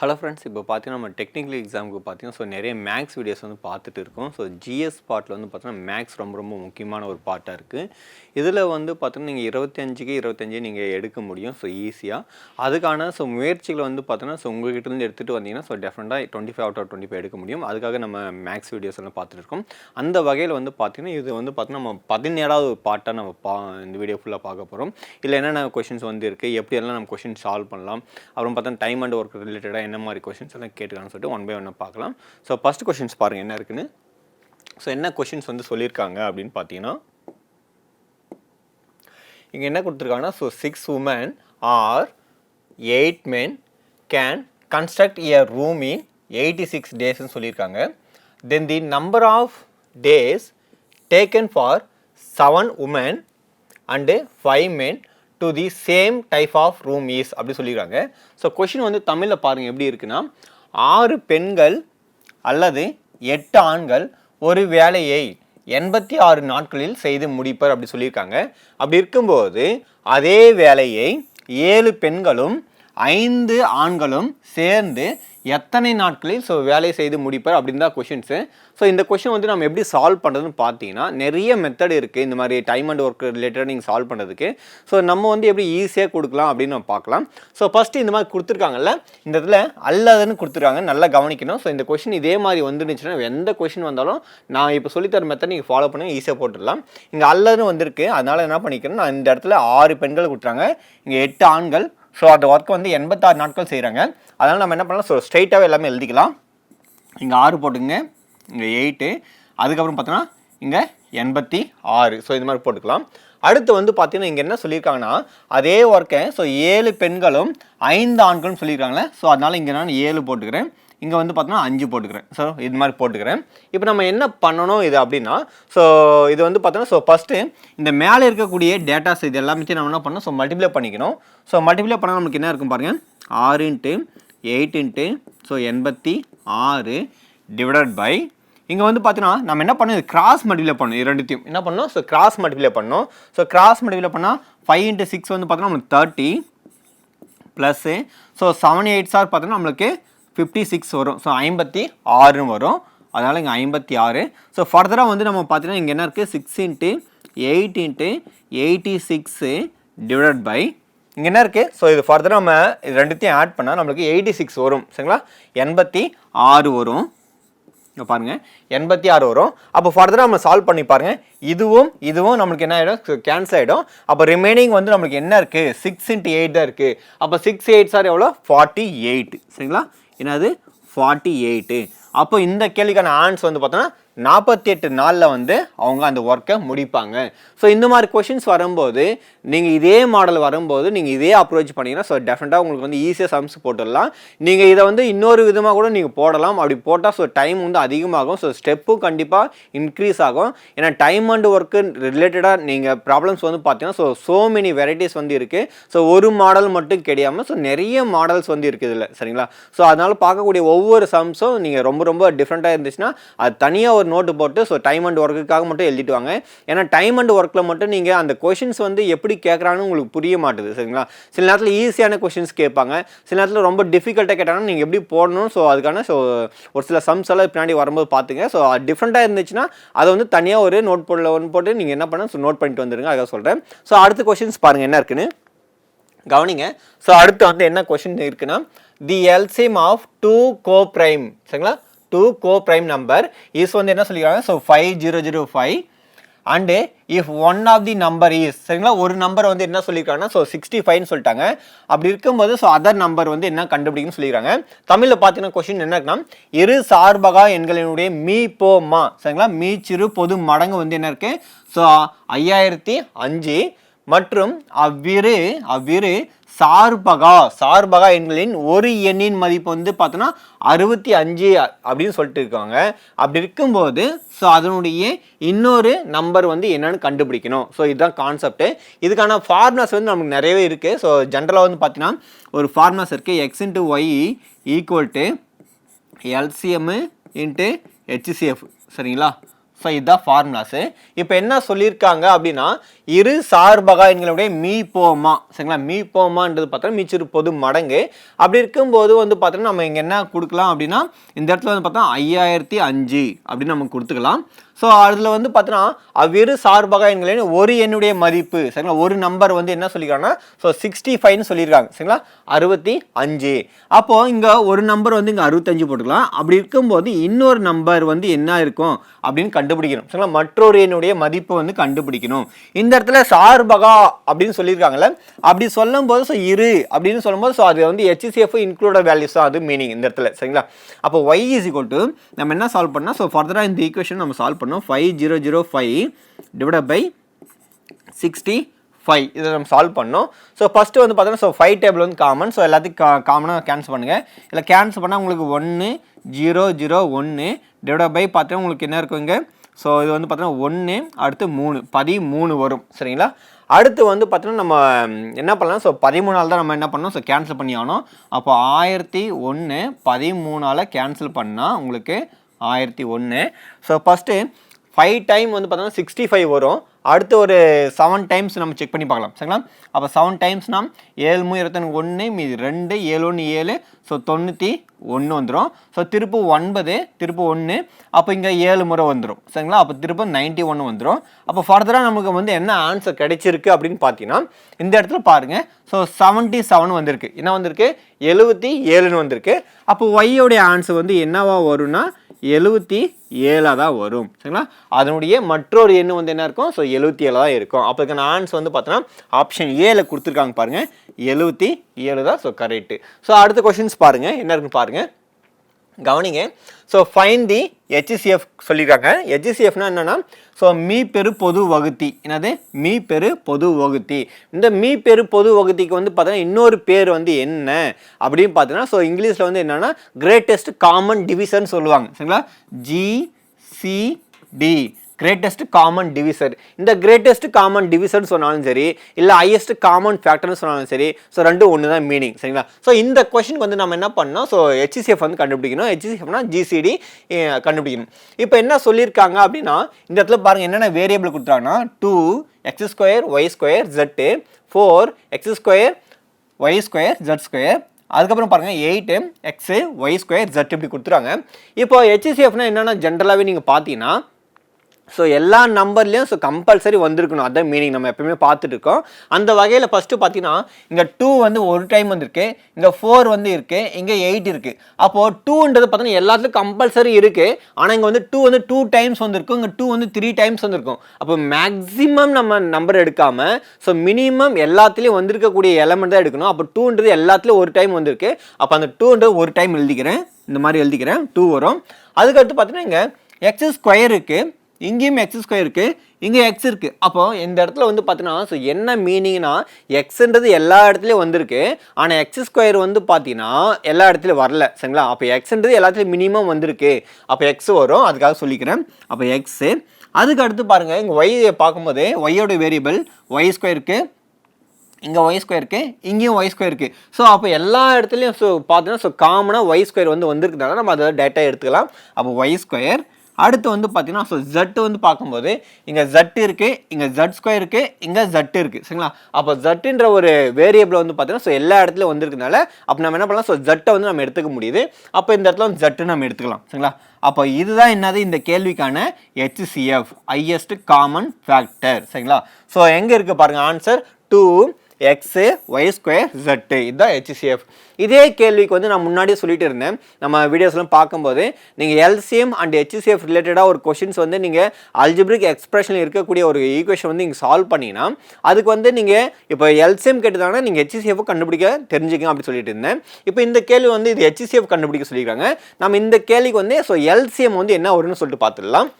Hello friends இப்போ பார்த்தீங்கன்னா நம்ம டெக்னிக்கல் எக்ஸாமுக்கு பார்த்தீங்கன்னா ஸோ நிறைய மேக்ஸ் வீடியோஸ் வந்து பார்த்துட்டு இருக்கோம். ஸோ ஜிஎஸ் பார்ட்டில் வந்து பார்த்தீங்கன்னா மேக்ஸ் ரொம்ப ரொம்ப முக்கியமான ஒரு பார்ட்டாக இருக்குது இதில் வந்து பார்த்தீங்கன்னா நீங்கள் இருபத்தஞ்சுக்கு இருபத்தஞ்சு நீங்கள் எடுக்க முடியும் ஸோ ஈஸியாக அதுக்கான ஸோ முயற்சிகளை வந்து பார்த்தீங்கன்னா ஸோ உங்கள்கிட்ட இருந்து எடுத்துகிட்டு வந்தீங்கன்னா ஸோ டெஃபினட்டாக twenty five out of twenty five எடுக்க முடியும். அதுக்காக நம்ம மேக்ஸ் வீடியோஸ் எல்லாம் பார்த்துட்டு இருக்கோம். அந்த வகையில் வந்து பார்த்தீங்கன்னா இது வந்து பார்த்தீங்கன்னா நம்ம பதினேழாவது ஒரு பார்ட்டாக நம்ம பா இந்த வீடியோ ஃபுல்லாக பார்க்க போகிறோம் இல்லை என்னென்ன கொஷின்ஸ் வந்து இருக்குது எப்படியெல்லாம் நம்ம கொஷின் சால்வ் பண்ணலாம். அப்புறம் பார்த்தா டைம் அண்ட் ஒர்க் ரிலேட்டடாக என்ன மாதிரி கொஷின்ஸ் எல்லாம் கேட்டுக்கலாம்னு சொல்லிட்டு ஒன் பை ஒன்னாக பார்க்கலாம். ஸோ ஃபஸ்ட் கொஷின்ஸ் பாருங்கள் என்ன இருக்குன்னு? ஸோ என்ன கொஷின்ஸ் வந்து சொல்லியிருக்காங்க அப்படின்னு பார்த்தீங்கன்னா இங்கே என்ன கொடுத்துருக்காங்கன்னா so six women or eight men can construct ear room in eighty six டேஸ்ன்னு சொல்லியிருக்காங்க. Then the number of days taken for seven women and five men to the same type of room is அப்படி சொல்லியிருக்காங்க. So question வந்து தமிழில் பாருங்கள் எப்படி இருக்குன்னா ஆறு பெண்கள் அல்லது எட்டு ஆண்கள் ஒரு வேலையை எண்பத்தி ஆறு நாட்களில் செய்து முடிப்பர் அப்படி சொல்லியிருக்காங்க. அப்படி இருக்கும்போது அதே வேலையை ஏழு பெண்களும் ஐந்து ஆண்களும் சேர்ந்து எத்தனை நாட்களில் ஸோ வேலை செய்து முடிப்பார் அப்படின்னு தான் கொஷின்ஸு ஸோ இந்த கொஷின் வந்து நம்ம எப்படி சால்வ் பண்ணுறதுன்னு பார்த்தீங்கன்னா நிறைய மெத்தட் இருக்குது இந்த மாதிரி டைம் அண்ட் ஒர்க் ரிலேட்டட் நீங்கள் சால்வ் பண்ணுறதுக்கு ஸோ நம்ம வந்து எப்படி ஈஸியாக கொடுக்கலாம் அப்படின்னு நம்ம பார்க்கலாம். ஸோ ஃபஸ்ட்டு இந்த மாதிரி கொடுத்துருக்காங்கல்ல இந்த இடத்துல அல்லதுன்னு கொடுத்துருக்காங்க. நல்லா கவனிக்கணும். ஸோ இந்த கொஷின் இதே மாதிரி வந்துருந்துச்சுன்னா எந்த கொஷின் வந்தாலும் நான் இப்போ சொல்லித்தர மெத்தட் நீங்கள் ஃபாலோ பண்ணி ஈஸியாக போட்டுடலாம். இங்கே அல்லதுன்னு வந்திருக்கு. அதனால் என்ன பண்ணிக்கிறேன் நான் இந்த இடத்துல ஆறு பெண்கள் கொடுத்துறாங்க இங்கே எட்டு ஆண்கள் ஸோ அந்த ஒர்க்கை வந்து எண்பத்தாறு நாட்கள் செய்கிறாங்க அதனால் நம்ம என்ன பண்ணலாம்? ஸோ ஸ்ட்ரைட்டாகவே எல்லாமே எழுதிக்கலாம். இங்கே ஆறு போட்டுங்க இங்கே எயிட்டு அதுக்கப்புறம் பார்த்தோன்னா இங்கே எண்பத்தி ஆறு. ஸோ இது மாதிரி போட்டுக்கலாம். அடுத்து வந்து பார்த்தீங்கன்னா இங்கே என்ன சொல்லியிருக்காங்கன்னா அதே ஒர்க்கை ஸோ ஏழு பெண்களும் ஐந்து ஆண்களும் சொல்லியிருக்காங்களே. ஸோ அதனால் இங்கே நான் ஏழு போட்டுக்கிறேன். இங்கே வந்து பார்த்தோன்னா அஞ்சு போட்டுக்கிறேன். ஸோ இது மாதிரி போட்டுக்கிறேன். இப்போ நம்ம என்ன பண்ணணும் இது அப்படின்னா ஸோ இது வந்து பார்த்தோன்னா ஸோ ஃபஸ்ட்டு இந்த மேலே இருக்கக்கூடிய டேட்டாஸ் இது எல்லாமே நம்ம என்ன பண்ணணும்? ஸோ மல்டிப்ளை பண்ணிக்கணும். ஸோ மல்டிப்ளை பண்ணால் நமக்கு என்ன இருக்கும் பாருங்கள் ஆறு இன்ட்டு எயிட் இன்ட்டு ஸோ எண்பத்தி ஆறு டிவைடட் பை இங்கே வந்து பார்த்தீங்கன்னா நம்ம என்ன பண்ணணும்? இது கிராஸ் மல்டிப்ளை பண்ணணும். இது ரெண்டுத்தையும். என்ன பண்ணணும்? ஸோ கிராஸ் மல்டிப்ளை பண்ணணும். ஸோ கிராஸ் மல்டிப்ளை பண்ணால் ஃபைவ் இன்ட்டு சிக்ஸ் வந்து பார்த்தோன்னா நம்மளுக்கு thirty plus so seven eight are பார்த்தோன்னா நம்மளுக்கு ஃபிஃப்டி சிக்ஸ் வரும். ஸோ ஐம்பத்தி ஆறுன்னு வரும். அதனால் இங்கே ஐம்பத்தி ஆறு. ஸோ ஃபர்தராக வந்து நம்ம பார்த்தீங்கன்னா இங்கே என்ன இருக்குது six into eight into eighty six divide by இங்கே என்ன இருக்குது ஸோ இது ஃபர்தராக நம்ம இது ரெண்டுத்தையும் ஆட் பண்ணால் நம்மளுக்கு எயிட்டி சிக்ஸ் வரும். சரிங்களா? எண்பத்தி ஆறு வரும். இங்கே பாருங்கள் எண்பத்தி ஆறு வரும். அப்போ ஃபர்தராக நம்ம சால்வ் பண்ணி பாருங்கள் இதுவும் இதுவும் நம்மளுக்கு என்ன ஆகிடும் கேன்சல் ஆகிடும் அப்போ ரிமைனிங் வந்து நம்மளுக்கு என்ன இருக்குது சிக்ஸ் இன்ட்டு எயிட் தான் இருக்குது அப்போ சிக்ஸ் எயிட் சார் எவ்வளோ ஃபார்ட்டி எயிட் சரிங்களா? என்னது? ஃபார்ட்டி எயிட்டு அப்போ இந்த கேள்விக்கான ஆன்ஸ் வந்து பார்த்தோன்னா நாற்பத்தி எட்டு நாளில் வந்து அவங்க அந்த ஒர்க்கை முடிப்பாங்க. ஸோ இந்த மாதிரி கொஷின்ஸ் வரும்போது நீங்கள் இதே மாடல் வரும்போது நீங்கள் இதே அப்ரோச் பண்ணிங்கன்னா ஸோ டெஃபினட்டாக உங்களுக்கு வந்து ஈஸியாக சம்ஸ் போட்டுடலாம். நீங்கள் இதை வந்து இன்னொரு விதமாக கூட நீங்கள் போடலாம். அப்படி போட்டால் ஸோ டைம் வந்து அதிகமாகும். ஸோ ஸ்டெப்பும் கண்டிப்பாக இன்க்ரீஸ் ஆகும். ஏன்னா டைம் அண்ட் ஒர்க்கு ரிலேட்டடாக நீங்கள் ப்ராப்ளம்ஸ் வந்து பார்த்தீங்கன்னா ஸோ ஸோ மெனி வெரைட்டிஸ் வந்து இருக்குது ஸோ ஒரு மாடல் மட்டும் கிடையாமல் ஸோ நிறைய மாடல்ஸ் வந்து இருக்குது இதில். சரிங்களா? ஸோ அதனால் பார்க்கக்கூடிய ஒவ்வொரு சம்ஸும் நீங்கள் ரொம்ப ரொம்ப டிஃப்ரெண்ட்டாக இருந்துச்சுன்னா அது தனியாக ஒரு நோட்டு போட்டு ஸோ டைம் அண்ட் ஒர்க்குக்காக மட்டும் எழுதிட்டு வாங்க ஏன்னா டைம் அண்ட் ஒர்க்கில் மட்டும் நீங்கள் அந்த கொஷின்ஸ் வந்து எப்படி கேட்குறாங்கன்னு உங்களுக்கு புரிய மாட்டுது சரிங்களா? சில நேரத்தில் ஈஸியான கொஷின்ஸ் கேட்பாங்க. சில நேரத்தில் ரொம்ப டிஃபிகல்ட்டாக கேட்டாங்கன்னா நீங்கள் எப்படி போடணும்? ஸோ அதுக்கான ஸோ ஒரு சில சம்ஸ் எல்லாம் பின்னாடி வரும்போது பார்த்துங்க. ஸோ டிஃப்ரெண்ட்டாக இருந்துச்சுன்னா அதை வந்து தனியாக ஒரு நோட் போர்டில் ஒன்று போட்டு நீங்கள் என்ன பண்ண ஸோ நோட் பண்ணிட்டு வந்துருங்க. அதை சொல்கிறேன் ஸோ அடுத்த கொஷின்ஸ் பாருங்கள் என்ன இருக்குன்னு. கவனிங்க. ஸோ அடுத்து வந்து என்ன கொஷின் இருக்குன்னா the LCM of two co prime சரிங்களா? Two co prime number is வந்து என்ன சொல்லிக்கிறாங்க so five zero zero five and if one of the number is சரிங்களா? ஒரு நம்பர் வந்து என்ன சொல்லியிருக்காங்கன்னா ஸோ சிக்ஸ்டி ஃபைவ்னு சொல்லிட்டாங்க. அப்படி இருக்கும்போது ஸோ அதர் நம்பர் வந்து என்ன கண்டுபிடிக்குன்னு சொல்லியிருக்காங்க தமிழில் பார்த்தீங்கன்னா கொஷின் என்ன இரு சார்பகா எண்களினுடைய மீ போ மா. சரிங்களா? மீ சிறு பொது மடங்கு வந்து என்ன இருக்குது ஸோ ஐயாயிரத்தி அஞ்சு. மற்றும் அவ்விரு அவ்விரு சார்பகா சார்பகா எண்களின் ஒரு எண்ணின் மதிப்பு வந்து பார்த்தோன்னா அறுபத்தி அஞ்சு அப்படின்னு சொல்லிட்டு இருக்காங்க. அப்படி இருக்கும்போது ஸோ அதனுடைய இன்னொரு நம்பர் வந்து என்னன்னு கண்டுபிடிக்கணும். ஸோ இதுதான் கான்செப்ட்டு இதுக்கான ஃபார்முலாஸ் வந்து நமக்கு நிறையவே இருக்குது ஸோ ஜென்ரலாக வந்து பார்த்தீங்கன்னா ஒரு ஃபார்முலாஸ் இருக்குது x into y equal to LCM into HCF சரிங்களா? ஸோ இதுதான் ஃபார்முலாஸு இப்போ என்ன சொல்லியிருக்காங்க அப்படின்னா இரு சார்பகா எங்களுடைய மீ போமா சரிங்களா? மீ போமான்றது பார்த்தோன்னா மீச்சிறு பொது மடங்கு. அப்படி இருக்கும்போது வந்து பார்த்தோன்னா நம்ம இங்கே என்ன கொடுக்கலாம் அப்படின்னா இந்த இடத்துல வந்து பார்த்தா ஐயாயிரத்தி அஞ்சு அப்படின்னு நம்ம கொடுத்துக்கலாம். ஸோ அதில் வந்து பார்த்தோன்னா அவ்விரு சார்பகா எண்களின் ஒரு எண்ணுடைய மதிப்பு சரிங்களா? ஒரு நம்பர் வந்து என்ன சொல்லியிருக்காங்கன்னா ஸோ சிக்ஸ்டி ஃபைவ்னு சொல்லியிருக்காங்க சரிங்களா? அறுபத்தி அஞ்சு. அப்போது இங்கே ஒரு நம்பர் வந்து இங்கே அறுபத்தஞ்சு போட்டுக்கலாம். அப்படி இருக்கும்போது இன்னொரு நம்பர் வந்து என்ன இருக்கும் அப்படின்னு கண்டுபிடிக்கணும் சரிங்களா? மற்றொரு எண்ணுடைய மதிப்பு வந்து கண்டுபிடிக்கணும். இந்த இடத்துல சார்பகா அப்படின்னு சொல்லியிருக்காங்கல்ல அப்படி சொல்லும்போது ஸோ இரு அப்படின்னு சொல்லும்போது ஸோ அது வந்து ஹெச்சிசிஎஃப் இன்க்ளூட வேல்யூஸ் தான் அது மீனிங் இந்த இடத்துல சரிங்களா? அப்போ ஒய் இஸ் ஈக்குவல் டு நம்ம என்ன சால்வ் பண்ணால் ஸோ ஃபர்தராக இந்த ஈக்குவேஷன் நம்ம சால்வ் பண்ணோம் five zero zero five divide by sixty five இதை நம்ம சால்வ் பண்ணோம். ஸோ ஃபஸ்ட்டு வந்து பார்த்தோன்னா ஸோ ஃபைவ் டேபிள் வந்து காமன் ஸோ எல்லாத்தையும் கா காமனாக கேன்சல் பண்ணுங்கள் இல்லை கேன்சல் பண்ணால் உங்களுக்கு ஒன்று ஜீரோ ஜீரோ ஒன்று டிவைட் பை பார்த்தீங்கன்னா உங்களுக்கு என்ன இருக்குங்க ஸோ இது வந்து பார்த்தோன்னா ஒன்று அடுத்து மூணு பதிமூணு வரும். சரிங்களா? அடுத்து வந்து பார்த்தோன்னா நம்ம என்ன பண்ணலாம்? ஸோ பதிமூணால் தான் நம்ம என்ன பண்ணோம் ஸோ கேன்சல் பண்ணி ஆகணும். அப்போ ஆயிரத்தி ஒன்று பதிமூணால் கேன்சல் பண்ணால் உங்களுக்கு ஆயிரத்தி ஒன்று. ஸோ ஃபஸ்ட்டு ஃபைவ் டைம் வந்து பார்த்தோன்னா சிக்ஸ்டி ஃபைவ் வரும். அடுத்து ஒரு செவன் டைம்ஸ் நம்ம செக் பண்ணி பார்க்கலாம். சரிங்களா? அப்போ செவன் டைம்ஸ்னால் ஏழு மூணு இருபத்தொன்று ஒன்று மீதி ரெண்டு ஏழு ஒன்று ஏழு ஸோ தொண்ணூற்றி ஒன்று வந்துடும் ஸோ திருப்பு ஒன்பது திருப்பு ஒன்று அப்போ இங்கே ஏழு முறை வந்துடும் சரிங்களா? அப்போ திருப்ப நைன்ட்டி ஒன்று வந்துடும் அப்போ ஃபர்தராக நமக்கு வந்து என்ன ஆன்சர் கிடைச்சிருக்கு அப்படின்னு பார்த்தீங்கன்னா இந்த இடத்துல பாருங்கள் ஸோ செவன்ட்டி செவன் வந்திருக்கு. என்ன வந்திருக்கு? எழுபத்தி ஏழுன்னு வந்திருக்கு. அப்போ ஒய்யோடைய ஆன்சர் வந்து என்னவா வரும்னா எழுபத்தி ஏழாக தான் வரும். சரிங்களா? அதனுடைய மற்றொரு எண் வந்து என்ன இருக்கும்? ஸோ எழுபத்தி ஏழு தான் இருக்கும். அப்போ இதுக்கான ஆன்ஸ் வந்து பார்த்தோன்னா ஆப்ஷன் ஏல கொடுத்துருக்காங்க பாருங்கள் எழுபத்தி ஏழு தான் ஸோ கரெக்டு ஸோ அடுத்த கொஷின்ஸ் பாருங்கள் என்ன இருக்குன்னு பாருங்கள் கவனிங்க. ஸோ ஃபைன் தி ஹெச்சிசிஎஃப் சொல்லியிருக்காங்க ஹெச்சிசிஎஃப்னா என்னென்னா ஸோ மீ பெரு பொது வகுத்தி. என்னது? மீ பெரு பொது வகுத்தி. இந்த மீ பெரு பொது வகுத்திக்கு வந்து பார்த்தீங்கன்னா இன்னொரு பேர் வந்து என்ன? அப்படின்னு பார்த்தீங்கன்னா ஸோ இங்கிலீஷில் வந்து என்னென்னா கிரேட்டஸ்ட் காமன் டிவிஷன் சொல்லுவாங்க. சரிங்களா? ஜிசிடி கிரேட்டஸ்ட் காமன் டிவிசர் இந்த கிரேட்டஸ்ட் காமன் டிவிசர்னு சொன்னாலும் சரி இல்லை ஹையஸ்ட் காமன் ஃபேக்டர்னு சொன்னாலும் சரி ஸோ ரெண்டும் ஒன்று தான் மீனிங் சரிங்களா? ஸோ இந்த கொஷனுக்கு வந்து நம்ம என்ன பண்ணோம் ஸோ ஹெச்சிசிஎஃப் வந்து கண்டுபிடிக்கணும். ஹெச்சிசிஎஃப்னா ஜிசிடி கண்டுபிடிக்கணும். இப்போ என்ன சொல்லியிருக்காங்க அப்படின்னா இந்த இடத்துல பாருங்கள் என்னென்ன variable கொடுத்துறாங்கன்னா two x square y square z four x square y square z square அதுக்கப்புறம் பாருங்கள் eight x y square z இப்படி கொடுத்துறாங்க இப்போ ஹெச்சிசிஎஃப்னா என்னென்னா ஜென்ரலாகவே நீங்கள் பார்த்தீங்கன்னா ஸோ எல்லா நம்பர்லேயும் ஸோ கம்பல்சரி வந்திருக்கணும். அதான் மீனிங் நம்ம எப்பயுமே பார்த்துட்டு இருக்கோம் அந்த வகையில் ஃபஸ்ட்டு பார்த்தீங்கன்னா இங்கே டூ வந்து ஒரு டைம் வந்திருக்கு. இங்கே ஃபோர் வந்து இருக்குது இங்கே எயிட் இருக்குது அப்போது டூன்றது பார்த்தீங்கன்னா எல்லாத்துலையும் கம்பல்சரி இருக்குது ஆனால் இங்கே வந்து டூ வந்து டூ டைம்ஸ் வந்திருக்கும். இங்கே டூ வந்து த்ரீ டைம்ஸ் வந்திருக்கும். அப்போ மேக்ஸிமம் நம்ம நம்பர் எடுக்காமல் ஸோ மினிமம் எல்லாத்துலேயும் வந்திருக்கக்கூடிய எலமெண்ட் தான் எடுக்கணும். அப்போ டூன்றது எல்லாத்துலேயும் ஒரு டைம் வந்திருக்கு. அப்போ அந்த டூன்றது ஒரு டைம் எழுதிக்கிறேன். இந்த மாதிரி எழுதிக்கிறேன். டூ வரும். அதுக்கடுத்து பார்த்தீங்கன்னா இங்கே எக்ஸ் ஸ்கொயர் இருக்குது இங்கேயும் எக்ஸ் ஸ்கொயர் இருக்குது இங்கே எக்ஸ் இருக்குது அப்போ இந்த இடத்துல வந்து பார்த்தீங்கன்னா ஸோ என்ன மீனிங்னா எக்ஸ்ன்றது எல்லா இடத்துலையும் வந்திருக்கு. ஆனால் எக்ஸ் ஸ்கொயர் வந்து பார்த்தீங்கன்னா எல்லா இடத்துலையும் வரல சரிங்களா? அப்போ எக்ஸ்ன்றது எல்லாத்துலேயும் மினிமம் வந்திருக்கு. அப்போ எக்ஸ் வரும் அதுக்காக சொல்லிக்கிறேன். அப்போ எக்ஸு அதுக்கு அடுத்து பாருங்கள் இங்கே ஒய் பார்க்கும்போது ஒய்யோட வேரியபிள் ஒய் ஸ்கொயருக்கு இங்கே ஒய் ஸ்கொயருக்கு இங்கேயும் ஒய் ஸ்கொயருக்கு ஸோ அப்போ எல்லா இடத்துலையும் ஸோ பார்த்தீங்கன்னா ஸோ காமனாக ஒய் ஸ்கொயர் வந்து வந்திருக்கிறதுனால நம்ம அதை டேட்டா எடுத்துக்கலாம். அப்போ ஒய் ஸ்கொயர் அடுத்து வந்து பார்த்தீங்கன்னா ஸோ ஜட்டு வந்து பார்க்கும்போது இங்கே ஜட் இருக்குது இங்கே ஜட் ஸ்கொயர் இருக்குது இங்கே ஜட்டு இருக்குது சரிங்களா? அப்போ ஜட்டுன்ற ஒரு வேரியபிள் வந்து பார்த்தீங்கன்னா ஸோ எல்லா இடத்துலையும் வந்திருக்கனால அப்போ நம்ம என்ன பண்ணலாம்? ஸோ ஜட்டை வந்து நம்ம எடுத்துக்க முடியுது. அப்போ இந்த இடத்துல வந்து ஜட்டு நம்ம எடுத்துக்கலாம் சரிங்களா? அப்போ இதுதான் என்னது? இந்த கேள்விக்கான ஹெச்சிஎஃப் ஹையஸ்ட் காமன் ஃபேக்டர் சரிங்களா? ஸோ எங்கே இருக்குது பாருங்கள் answer two x y square z இதுதான் ஹெச்சிசிஎஃப் இதே கேள்விக்கு வந்து நான் முன்னாடியே சொல்லிட்டு இருந்தேன். நம்ம வீடியோஸ்லாம் பார்க்கும்போது நீங்கள் எல்சிஎம் அண்ட் ஹெச்சிசிஎஃப் ரிலேட்டடாக ஒரு கொஷின்ஸ் வந்து நீங்கள் அல்ஜிபிரிக் எக்ஸ்பிரஷனில் இருக்கக்கூடிய ஒரு ஈக்குவேஷன் வந்து நீங்கள் சால்வ் பண்ணிங்கன்னா அதுக்கு வந்து நீங்கள் இப்போ எல்சிஎம் கேட்டதாங்கன்னா நீங்கள் ஹெச்சிசிஎஃப் கண்டுபிடிக்க தெரிஞ்சுக்கங்க அப்படி சொல்லிட்டு இருந்தேன். இப்போ இந்த கேள்வி வந்து இது ஹெச்சிசிஎஃப் கண்டுபிடிக்க சொல்லியிருக்காங்க. நம்ம இந்த கேள்விக்கு வந்து ஸோ எல்சிஎம் வந்து என்ன வரும்னு சொல்லிட்டு பார்த்துடலாம்.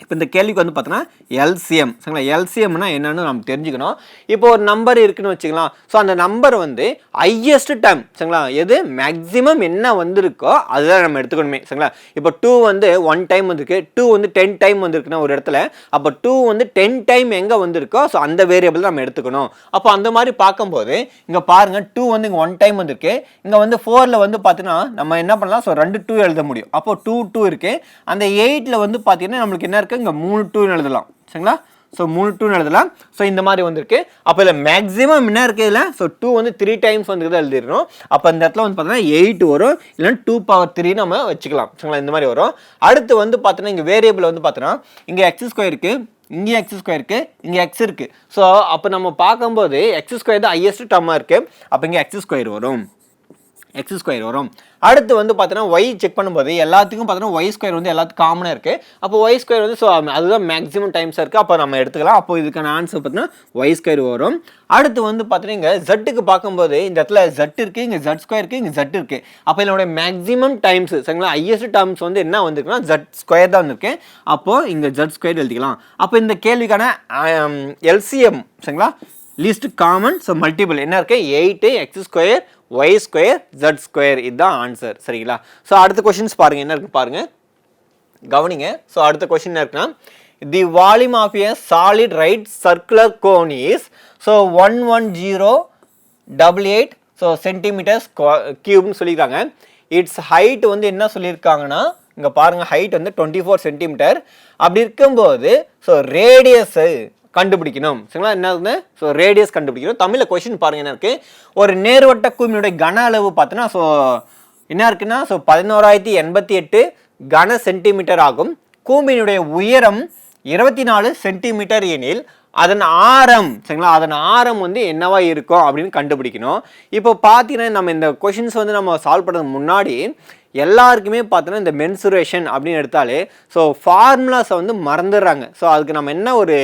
இப்போ இந்த கேள்விக்கு வந்து பார்த்தோன்னா எல்சிஎம். சரிங்களா? எல்சிஎம்னா என்னன்னு நம்ம தெரிஞ்சுக்கணும். இப்போ ஒரு நம்பர் இருக்குன்னு வச்சுக்கலாம். ஸோ அந்த நம்பர் வந்து ஹையஸ்ட் டைம் சரிங்களா? எது? மேக்ஸிமம் என்ன வந்திருக்கோ அதுதான் நம்ம எடுத்துக்கணுமே. சரிங்களா? இப்போ டூ வந்து ஒன் டைம் வந்திருக்கு. டூ வந்து டென் டைம் வந்திருக்குன்னா ஒரு இடத்துல. அப்போ டூ வந்து டென் டைம் எங்கே வந்திருக்கோ ஸோ அந்த வேரியபிள் நம்ம எடுத்துக்கணும். அப்போ அந்த மாதிரி பார்க்கும்போது இங்கே பாருங்கள் டூ வந்து இங்கே ஒன் டைம் வந்திருக்கு. இங்கே வந்து ஃபோரில் வந்து பார்த்தீங்கன்னா நம்ம என்ன பண்ணலாம்? ஸோ ரெண்டு டூ எழுத முடியும். அப்போ டூ டூ இருக்குது அந்த எயிட்டில் வந்து பார்த்தீங்கன்னா நம்மளுக்கு என்ன இருக்குது இங்கே மூணு டூன்னு எழுதலாம். சரிங்களா? ஸோ மூணு டூன்னு எழுதலாம். ஸோ இந்த மாதிரி வந்திருக்கு. அப்போ இதில் மேக்ஸிமம் என்ன இருக்குது இதில்? ஸோ டூ வந்து த்ரீ டைம்ஸ் வந்து தான் எழுதிடணும். அப்போ இந்த இடத்துல வந்து பார்த்தீங்கன்னா எயிட் வரும். இல்லைன்னா டூ பவர் த்ரீ நம்ம வச்சுக்கலாம். சரிங்களா? இந்த மாதிரி வரும். அடுத்து வந்து பார்த்தோன்னா இங்கே வேரியபிள் வந்து பார்த்தோன்னா இங்கே எக்ஸ் ஸ்கொயருக்கு இங்கே எக்ஸ் ஸ்கொயர் இருக்குது இங்கே எக்ஸ் இருக்குது ஸோ அப்போ நம்ம பார்க்கும்போது எக்ஸ் ஸ்கொயர் தான் ஹையஸ்ட் டம்மாக இருக்குது அப்போ இங்கே எக்ஸ் ஸ்கொயர் வரும். எக்ஸ் ஸ்கொயர் வரும். அடுத்து வந்து பார்த்தீங்கன்னா ஒய் செக் பண்ணும்போது எல்லாத்துக்கும் பார்த்தீங்கன்னா ஒய் ஸ்கொயர் வந்து எல்லாத்துக்கும் காமனாக இருக்குது அப்போ ஒய் ஸ்கொயர் வந்து ஸோ அதுதான் மேக்ஸிமம் டைம்ஸ் இருக்குது அப்போ நம்ம எடுத்துக்கலாம். அப்போ இதுக்கான ஆன்சர் பார்த்தீங்கன்னா ஒய் ஸ்கொயர் வரும். அடுத்து வந்து பார்த்தீங்கன்னா இங்கே ஜட்டுக்கு பார்க்கும்போது இந்த இடத்துல ஜட் இருக்குது இங்கே ஜட் ஸ்கொயர் இருக்குது இங்கே ஜட் இருக்குது அப்போ என்னோட மேக்ஸிமம் டைம்ஸ் சரிங்களா? ஹையஸ்ட் டேர்ம்ஸ் வந்து என்ன வந்திருக்குன்னா ஜட் ஸ்கொயர் தான் வந்திருக்கு. அப்போது இங்கே ஜட் ஸ்கொயர் எழுதிக்கலாம். அப்போ இந்த கேள்விக்கான um, எல்சிஎம் சரிங்களா? லீஸ்ட் காமன் ஸோ மல்டிபிள் என்ன இருக்குது eight x square y square z square இதுதான் ஆன்சர் சரிங்களா? ஸோ அடுத்த கொஷின்ஸ் பாருங்கள் என்ன இருக்கு பாருங்கள் கவனிங்க. ஸோ அடுத்த கொஷின் என்ன இருக்குன்னா the volume of a solid right circular cone is so one one zero double eight so centimeters கியூப்னு சொல்லியிருக்காங்க. இட்ஸ் ஹைட் வந்து என்ன சொல்லியிருக்காங்கன்னா இங்கே பாருங்கள் ஹைட் வந்து டுவெண்ட்டி ஃபோர் சென்டிமீட்டர் அப்படி இருக்கும்போது ஸோ ரேடியஸு கண்டுபிடிக்கணும். சரிங்களா? என்ன ஸோ ரேடியஸ் கண்டுபிடிக்கணும். தமிழில் கொஷின் பாருங்க என்ன இருக்குது ஒரு நேர்வட்ட கூமியுடைய கன அளவு பார்த்தோன்னா ஸோ என்ன இருக்குன்னா ஸோ பதினோராயிரத்தி எண்பத்தி எட்டு கன சென்டிமீட்டர் ஆகும். கூம்பினுடைய உயரம் இருபத்தி நாலு சென்டிமீட்டர் எனில் அதன் ஆரம் சரிங்களா? அதன் ஆரம் வந்து என்னவா இருக்கும் அப்படின்னு கண்டுபிடிக்கணும். இப்போ பார்த்தீங்கன்னா நம்ம இந்த கொஷின்ஸ் வந்து நம்ம சால்வ் பண்ணுறதுக்கு முன்னாடி எல்லாருக்குமே பார்த்தோன்னா இந்த மென்சுரேஷன் அப்படின்னு எடுத்தாலே ஸோ ஃபார்முலாஸை வந்து மறந்துடுறாங்க. ஸோ அதுக்கு நம்ம என்ன ஒரு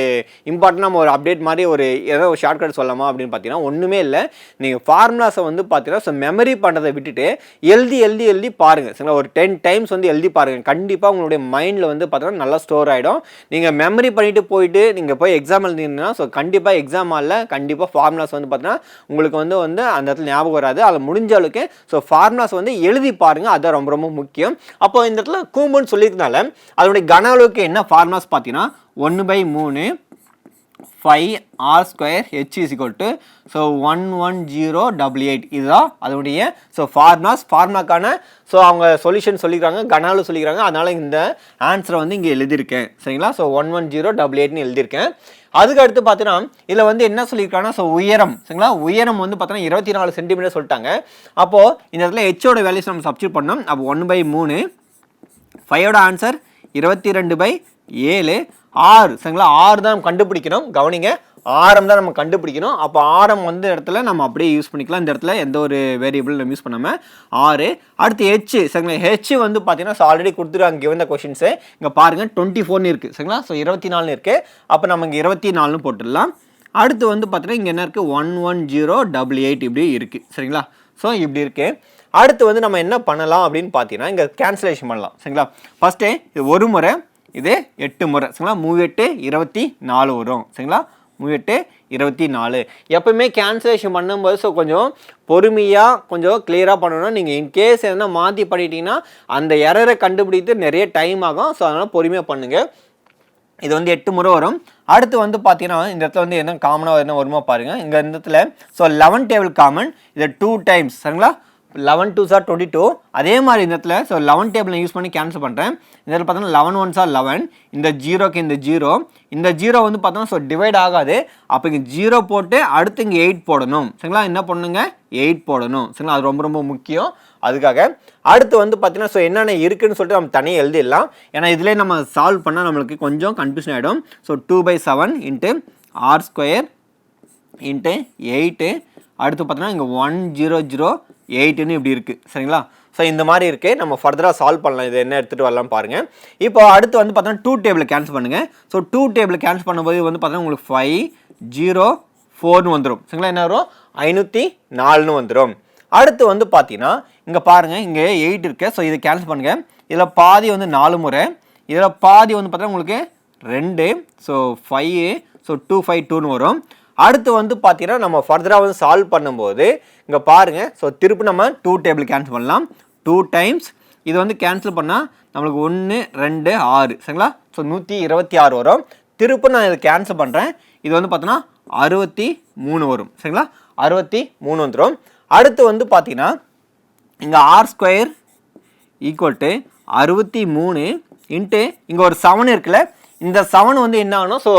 இம்பார்ட்டன்ட் நம்ம ஒரு அப்டேட் மாதிரி ஒரு ஏதோ ஒரு ஷார்ட்கட் சொல்லலாமா அப்படின்னு பார்த்தீங்கன்னா ஒன்றுமே இல்லை. நீங்கள் ஃபார்முலாஸை வந்து பார்த்தீங்கன்னா ஸோ மெமரி பண்ணுறதை விட்டுட்டு எழுதி எழுதி எழுதி பாருங்கள் சரிங்களா? ஒரு டென் டைம்ஸ் வந்து எழுதி பாருங்கள் கண்டிப்பாக உங்களுடைய மைண்டில் வந்து பார்த்தீங்கன்னா நல்லா ஸ்டோர் ஆகிடும் நீங்கள் மெமரி பண்ணிவிட்டு போயிட்டு நீங்கள் போய் எக்ஸாம் எழுதிங்கன்னா ஸோ கண்டிப்பாக எக்ஸாம் ஆலில் கண்டிப்பாக ஃபார்முலாஸ் வந்து பார்த்தீங்கன்னா உங்களுக்கு வந்து வந்து அந்த இடத்துல ஞாபகம் வராது. அதில் முடிஞ்ச அளவுக்கு ஸோ ஃபார்முலாஸ் வந்து எழுதி பாருங்கள் அதை ரொம்ப ரொம்ப முக்கியம். அப்போ இந்த இடத்துல கூம்புன்னு சொல்லியிருக்கனால அதனுடைய கன அளவுக்கு என்ன ஃபார்முலாஸ் பார்த்தீங்கன்னா ஒன்று பை மூணு five r square h is equal to so one one zero double eight இதுதான் அதனுடைய ஸோ ஃபார்மாஸ் ஃபார்மாக்கான ஸோ அவங்க சொல்யூஷன் சொல்லிக்கிறாங்க கனாலும் சொல்லிக்கிறாங்க அதனால் இந்த ஆன்சரை வந்து இங்கே எழுதியிருக்கேன். சரிங்களா? So one one zero double எயிட்னு எழுதியிருக்கேன். அதுக்கு அடுத்து பார்த்தீங்கன்னா இதில் வந்து என்ன சொல்லியிருக்காங்கன்னா ஸோ உயரம் சரிங்களா? உயரம் வந்து பார்த்தீங்கன்னா இருபத்தி நாலு சென்டிமீட்டர் சொல்லிட்டாங்க. அப்போது இந்த இடத்துல ஹெச்சோட வேல்யூஸ் நம்ம சப்ஸ்டியூட் பண்ணோம். அப்போ ஒன் பை மூணு ஃபைவோட ஆன்சர் இருபத்தி ரெண்டு பை ஏழு ஆறு சரிங்களா? ஆறு தான் கண்டுபிடிக்கணும். கவனிங்க. ஆரம் தான் நம்ம கண்டுபிடிக்கணும். அப்போ ஆரம் வந்து இடத்துல நம்ம அப்படியே யூஸ் பண்ணிக்கலாம். இந்த இடத்துல எந்த ஒரு வேரியபிள் நம்ம யூஸ் பண்ணாமல் ஆறு. அடுத்து ஹெச் சரிங்களா? ஹெச் வந்து பார்த்தீங்கன்னா ஆல்ரெடி கொடுத்துருக்காங்க கிவன் த கொஷின்ஸு இங்கே பாருங்கள் டுவெண்ட்டி ஃபோர்னு இருக்குது சரிங்களா? ஸோ இருபத்தி நாலுன்னு இருக்குது அப்போ நம்ம இங்கே இருபத்தி நாலுன்னு போட்டுடலாம். அடுத்து வந்து பார்த்தீங்கன்னா இங்கே என்ன இருக்குது one one zero double eight இப்படி இருக்குது சரிங்களா? ஸோ இப்படி இருக்குது அடுத்து வந்து நம்ம என்ன பண்ணலாம் அப்படின்னு பார்த்தீங்கன்னா இங்கே கேன்சலேஷன் பண்ணலாம். சரிங்களா? ஃபஸ்ட்டு இது ஒரு முறை இது எட்டு முறை. சரிங்களா? மூணு எட்டு இருபத்தி நாலு வரும். சரிங்களா? எட்டு இருபத்தி நாலு. எப்பவுமே கேன்சலேஷன் பண்ணும்போது ஸோ கொஞ்சம் பொறுமையாக கொஞ்சம் கிளியராக பண்ணணும். நீங்கள் இன்கேஸ் எதனா மாற்றி பண்ணிட்டீங்கன்னா அந்த எரரை கண்டுபிடித்து நிறைய டைம் ஆகும். ஸோ அதனால் பொறுமையாக பண்ணுங்கள் இது வந்து எட்டு முறை வரும். அடுத்து வந்து பார்த்தீங்கன்னா இந்த இடத்துல வந்து என்ன காமனாக என்ன வருமா பாருங்கள் இங்கே இந்த இடத்துல ஸோ லெவன் டேபிள் காமன் இது டூ டைம்ஸ் சரிங்களா? Eleven two are twenty two அதே மாதிரி இந்த இடத்துல ஸோ லெவன் டேபிள் யூஸ் பண்ணி கேன்சல் பண்ணுறேன் இந்த இடத்துல பார்த்தோன்னா லெவன் ஒன் சார் லெவன் இந்த ஜீரோக்கு இந்த ஜீரோ இந்த ஜீரோ வந்து பார்த்தோன்னா ஸோ டிவைட் ஆகாது. அப்போ இங்கே ஜீரோ போட்டு அடுத்து இங்கே எயிட் போடணும். சரிங்களா? என்ன பண்ணுங்க? எயிட் போடணும். சரிங்களா? அது ரொம்ப ரொம்ப முக்கியம். அதுக்காக அடுத்து வந்து பார்த்தீங்கன்னா ஸோ என்னென்ன இருக்குதுன்னு சொல்லிட்டு நம்ம தனியாக எழுதிடலாம். ஏன்னா இதிலே நம்ம சால்வ் பண்ணால் நம்மளுக்கு கொஞ்சம் கன்ஃபியூஷன் ஆகிடும் so two by seven into r square into eight அடுத்து பார்த்தோன்னா இங்கே ஒன் ஜீரோ ஜீரோ எயிட்டுன்னு இப்படி இருக்குது சரிங்களா? ஸோ இந்த மாதிரி இருக்குது நம்ம ஃபர்தராக சால்வ் பண்ணலாம். இது என்ன எடுத்துகிட்டு வரலாம் பாருங்கள் இப்போ அடுத்து வந்து பார்த்தோன்னா டூ டேபிள் கேன்சல் பண்ணுங்கள் ஸோ டூ டேபிள் கேன்சல் பண்ணும்போது வந்து பார்த்தோன்னா உங்களுக்கு ஃபைவ் ஜீரோ ஃபோர்னு வந்துடும் சரிங்களா? என்ன வரும்? ஐநூற்றி நாலுன்னு வந்துடும் அடுத்து வந்து பார்த்தீங்கன்னா இங்கே பாருங்கள் இங்கே எயிட் இருக்குது ஸோ இதை கேன்சல் பண்ணுங்கள் இதில் பாதி வந்து நாலு முறை. இதில் பாதி வந்து பார்த்தீங்கன்னா உங்களுக்கு ரெண்டு. So five so two five டூன்னு வரும். அடுத்து வந்து பார்த்தீங்கன்னா நம்ம ஃபர்தராக வந்து சால்வ் பண்ணும்போது இங்கே பாருங்கள் ஸோ திருப்பி நம்ம டூ டேபிள் கேன்சல் பண்ணலாம். டூ டைம்ஸ் இது வந்து கேன்சல் பண்ணால் நம்மளுக்கு ஒன்று ரெண்டு ஆறு. சரிங்களா? ஸோ நூற்றி இருபத்தி ஆறு வரும். திருப்பி நான் இதை கேன்சல் பண்ணுறேன் இது வந்து பார்த்தோன்னா அறுபத்தி மூணு வரும். சரிங்களா? அறுபத்தி மூணு வந்துடும் அடுத்து வந்து பார்த்தீங்கன்னா இங்கே ஆர் ஸ்கொயர் ஈக்குவல் டு அறுபத்தி மூணு இன்ட்டு இங்கே ஒரு செவன் இருக்குல்ல? இந்த செவன் வந்து என்ன ஆகணும்? ஸோ